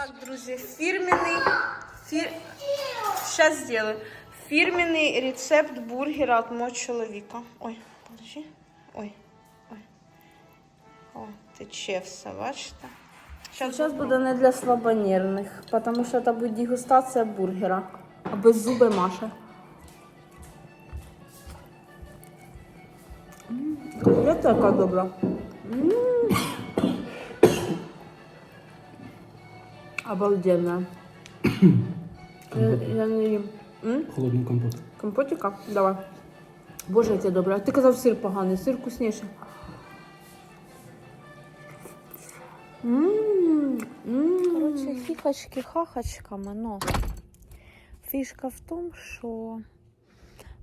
Так, друзі, фірменний. Фір... Сейчас сделаю. Фірменний рецепт бургера від мого чоловіка. Ой, подожди. Ой, ой. О, тече все, бачите? Сейчас буде не для слабонервних, тому що це буде дегустація бургера. А без зуби Маша. Я така добра. М. Обалденно. я, я не їм. М? Холодний компот. Компотика? Давай. Боже, яке добре. А ти казав сир поганий, сир мм. Коротше, хіхочки хахочками, но фішка в тому, що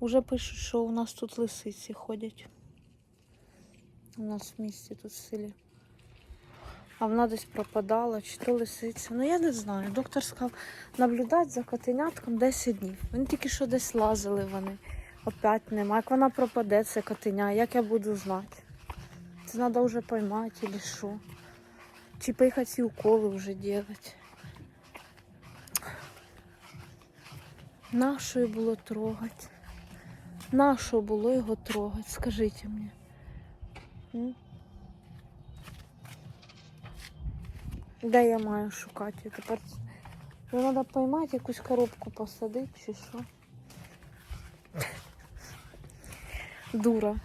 вже пишуть, що у нас тут лисиці ходять. У нас в місті тут в селі. А вона десь пропадала, чи то лисиця. Ну я не знаю. Доктор сказав наблюдати за котенятком 10 днів. Він тільки що десь лазили вони. Опять нема. Як вона пропаде, це котеня, як я буду знати? Це треба вже поймати, чи що. Чи поїхати ці уколи вже делать. Нашою було трогати. Нашого було його трогати, скажіть мені. Де я маю шукати? Тепер треба поймати, якусь коробку посадити чи що. Дура.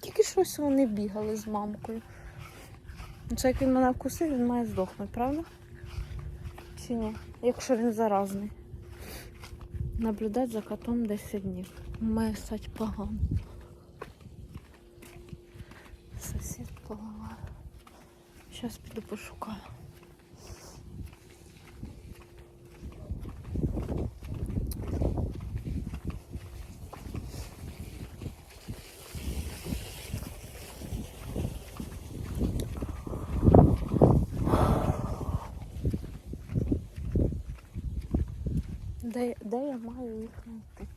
Тільки щось вони бігали з мамкою. Це як він мене вкусив, він має здохнути, правда? Чи ні? Якщо він заразний. Наблюдати за котом 10 днів. Має стати погано. Зараз піду пошукаю. Де, де я маю їх знайти?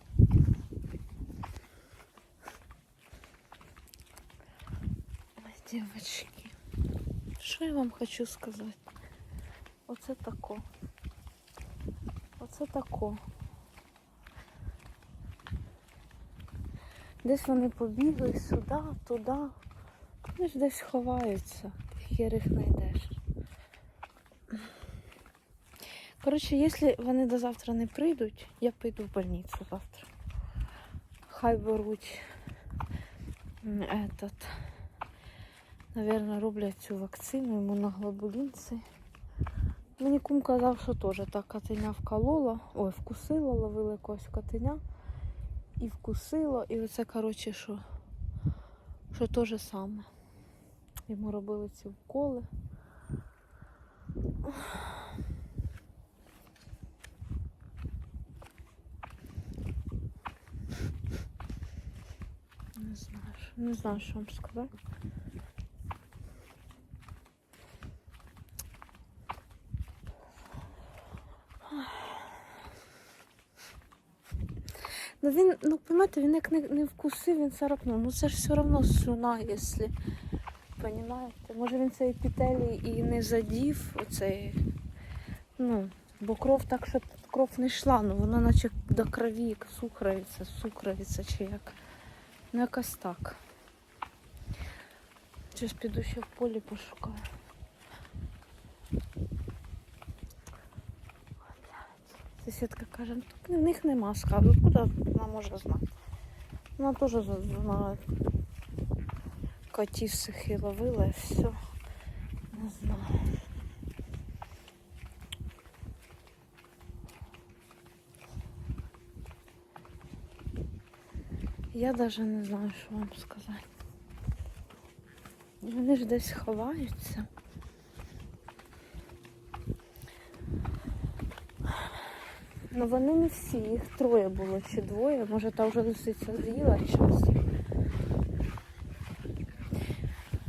Ой, дівчатки. Що я вам хочу сказати? Оце тако. Оце тако. Десь вони побігли сюди, туди. Вони ж десь ховаються. Хер їх знайдеш. Коротше, якщо вони до завтра не прийдуть, я піду в больницю завтра. Хай беруть этот, наверное, роблять цю вакцину імуноглобулінці. Мені кум казав, що теж так котеня вколола, ой, вкусила, ловила якогось котеня і вкусила. І оце, коротше, що, що те же саме. Йому робили ці вколи. Не знаю, не знаю, що вам сказати. Ну він, ну понимаете, він як не, не вкусив, він царапнув. Ну це ж все одно слюна, якщо. Понимаєте? Може він цей епітелій і не задів оцей. Ну, бо кров так, що кров не йшла, ну вона наче до крові, як сухровиця, сукровиця чи як. Ну якось так. Щось піду ще в полі пошукаю. Сусідка каже, ну тут в них нема складу, откуда вона може знати? Вона теж знає. Котів сухі ловила і все. Не знаю. Я навіть не знаю, що вам сказати. Вони ж десь ховаються. Ну вони не всі, їх троє було чи двоє. Може та вже лисиця з'їла час.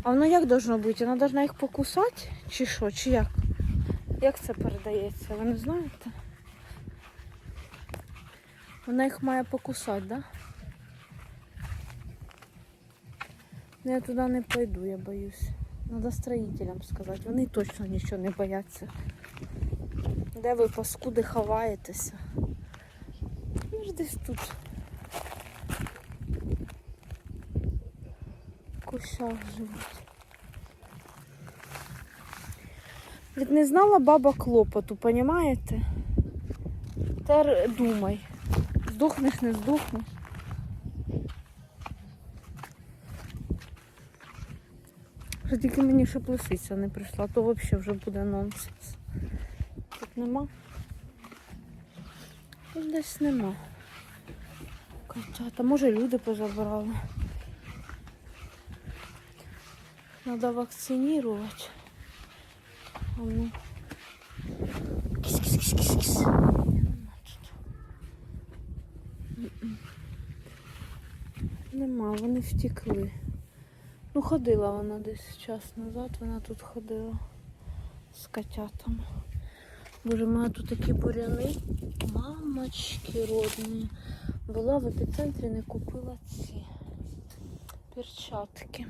А воно як должно бути? Вона должна їх покусати? Чи що? Чи як? Як це передається? Ви не знаєте? Вона їх має покусати? Да? Ну, Я туди не пойду, я боюсь. Надо строителям сказати. Вони точно нічого не бояться. Де ви паскуди ховаєтеся? Ви ж десь тут. В кущах живуть. Від не знала баба клопоту, понімаєте? Тепер думай. Здохнеш, не здохнеш. Тільки мені щоб лисиця не прийшла, то взагалі вже буде нонсенс. Нема. Тут десь нема. Котята, може люди позабирали. Надо вакцинировать. А ну. Кис-кис-кис-кис-кис. Нема вони втекли. Ну, ходила вона десь час назад, вона тут ходила з котятами. Боже, мене тут такі буряни. Мамочки родні. Була в епіцентрі, не купила ці перчатки.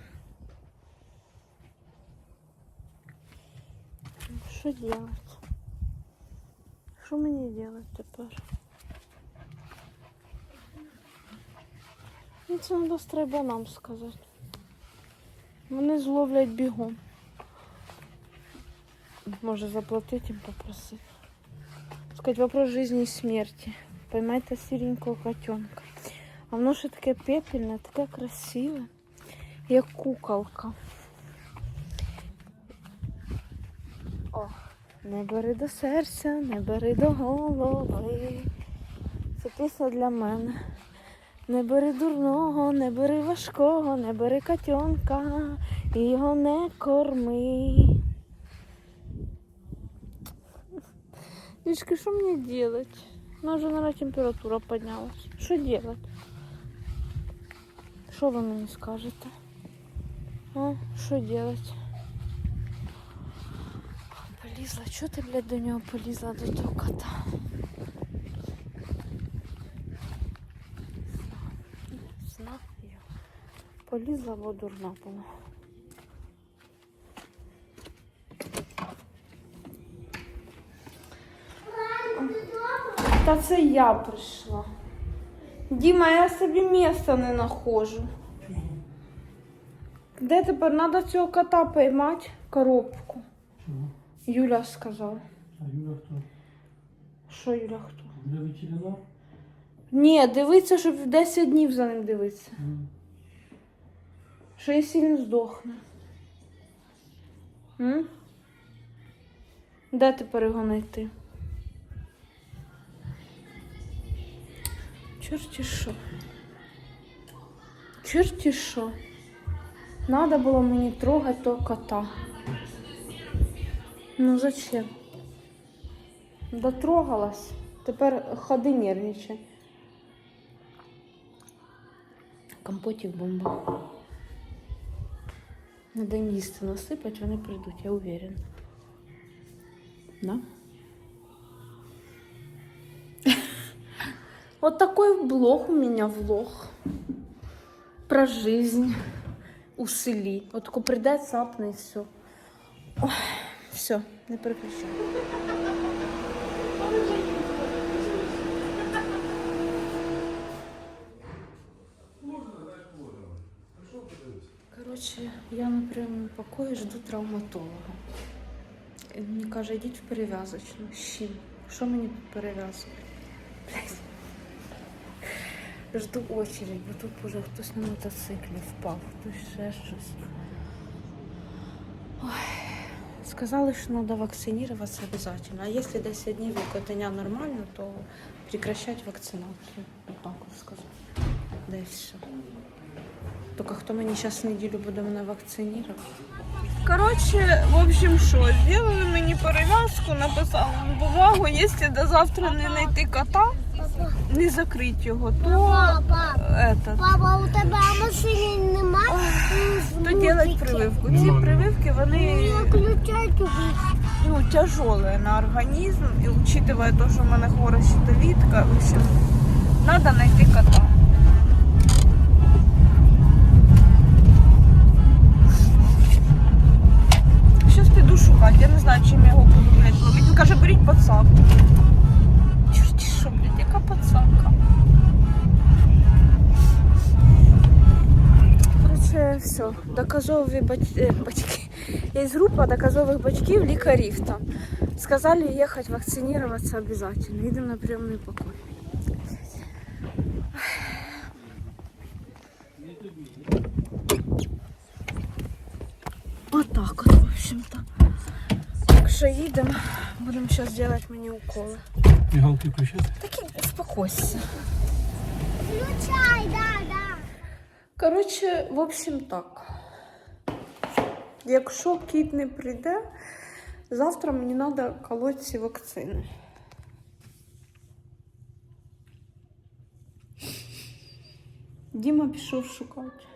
Що делать? Що мені делать тепер? Ну, це треба стрибанам сказати. Вони зловлять бігом. Може заплатити їм попросити. Сказати, вопрос жизни і смерті. Поймайте сіренького котенка. А воно ще таке пепельне, таке красиве, як куколка. О, не бери до серця, не бери до голови. Це пісня для мене. Не бери дурного, не бери важкого, не бери котенка його не корми. Дочка, що мені делать? У нас вже, наверное, температура поднялась. Що делать? Що ви мені скажете? А? Що делать? Полізла, чого ти, блядь, до нього полізла до того кота? Знаю. Полізла, бо дурна була. Та це я прийшла. Діма, я собі місця не знаходжу. Де тепер треба цього кота поймати коробку? Чого? Юля сказала. А Юля хто? Що Юля хто? Для ветеринар? Ні, дивиться, щоб 10 днів за ним дивитися. Що якщо він здохне. М? Де тепер його знайти? Чорті що. Чорті що. Надо було мені трогати того кота. Ну зачем? Дотрогалась. Тепер ходи нервничай. Компотик бомба. Надо їм їсти насипати, вони прийдуть, я уверена. Да? Вот такой блог у меня влог. Про жизнь у селі. От тако прийде, цапне і все. Ой, все, не переключай. Коротше, я на прямому покої жду травматолога. І Мені каже, йдіть в перев'язочну. З чим? Що мені тут перев'язувати? Жду очередь, бо тут уже хтось на мотоциклі впав, хтось ще щось. Ой. Сказали, що треба вакцинуватися обов'язково. А якщо 10 днів котеня нормально, то прекращать вакцинацію. Отак от сказали. Все. Тільки хто мені зараз неділю буде мене вакцинувати? Коротше, в общем, що, зробили мені перев'язку, написали на бумагу, якщо до завтра не знайти кота, не закрить його, то папа, этот, папа, у тебе в машині немає. то делать прививку. Ці ну, ну. прививки вони ну, ну, тяжелые на організм. І учитывая то, що в мене хвора щитовідка, в общем, треба знайти кота. Щось піду шукати, я не знаю, чим його буду. Він каже, беріть подсавку. Подсака? Короче, все. Доказові батьки. Є група доказових батьків, лікарів там. Сказали ехать вакцинироваться обязательно. Идем на приемный покой. Вот так вот, в общем-то. Так що їдемо. Будемо зараз делать мені уколи. Мигалки включати? Такі успокойся. Включай, да, да. Коротше, в общем так. Якщо кіт не прийде, завтра мені треба колоть ці вакцини. Діма пішов шукати.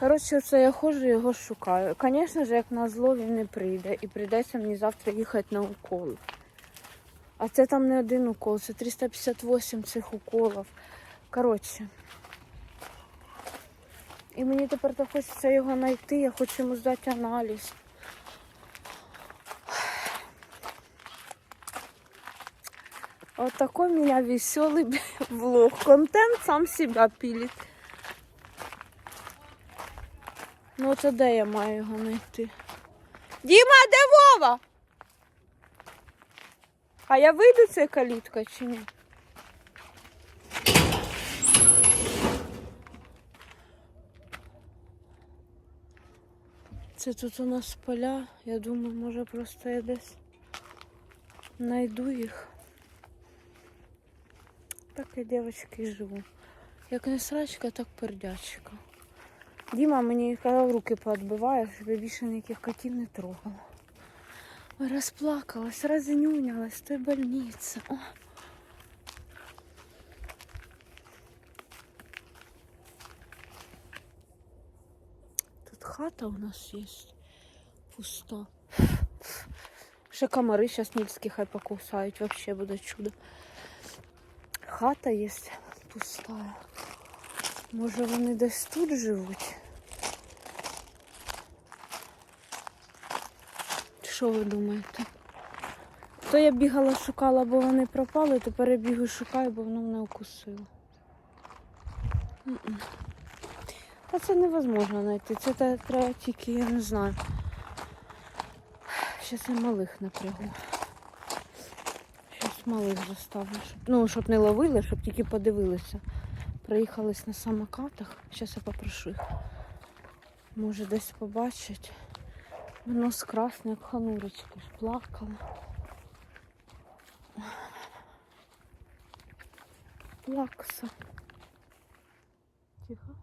Коротше, це я ходжу, його шукаю. Звісно ж, як на зло він не прийде. І прийдеться мені завтра їхати на уколи. А це там не один укол, це 358 цих уколів. Коротше. І мені тепер так хочеться його знайти, я хочу йому здати аналіз. Вот такой у меня веселый влог. Контент сам себя пилит. Ну, це де я маю його знайти? Діма, де Вова? А я вийду ця калітка чи ні? Це тут у нас поля. Я думаю, може просто я десь знайду їх. Так я дівчатки живу. Як не срачка, так пердячка. Діма мені казав, руки поотбиває, щоб більше ніяких котів не трогала. Розплакалась, рознюнялась, той больниця. О. Тут хата у нас є пуста. Ще комари зараз нільські хай покусають, вообще буде чудо. Хата є пуста. Може вони десь тут живуть? Що ви думаєте? То я бігала, шукала, бо вони пропали, тепер я бігаю шукаю, бо воно мене укусило. Та це невозможно знайти. Це треба тільки, я не знаю. Щас я малих напрягу. Щас малих заставлю. Щоб, ну, щоб не ловили, щоб тільки подивилися. Проїхались на самокатах. Зараз я попрошу їх. Може десь побачать. Нос красний, як ханурочки, плакала. Плакса. Тихо.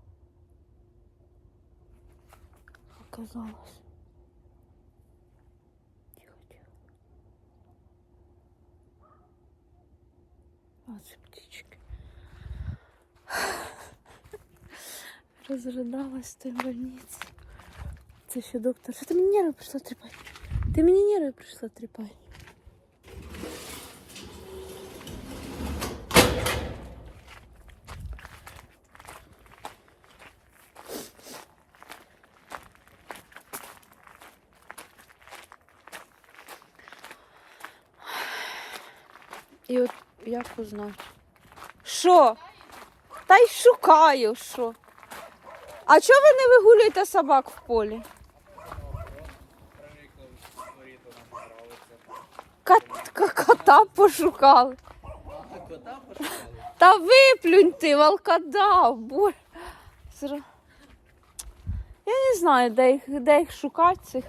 Оказалось. Тихо, тихо. А, це птички. Розридалась в той больниці. Це ще доктор. Що ти мені нерви прийшла тріпати? Ти мені нерви прийшла тріпати. І от як узнати? Що? Та й шукаю, що. А чого ви не вигулюєте собак в полі? Кот- к- кота пошукали. Та виплюнь ти, волкодав, бо. Я не знаю, де їх, де їх шукати цих.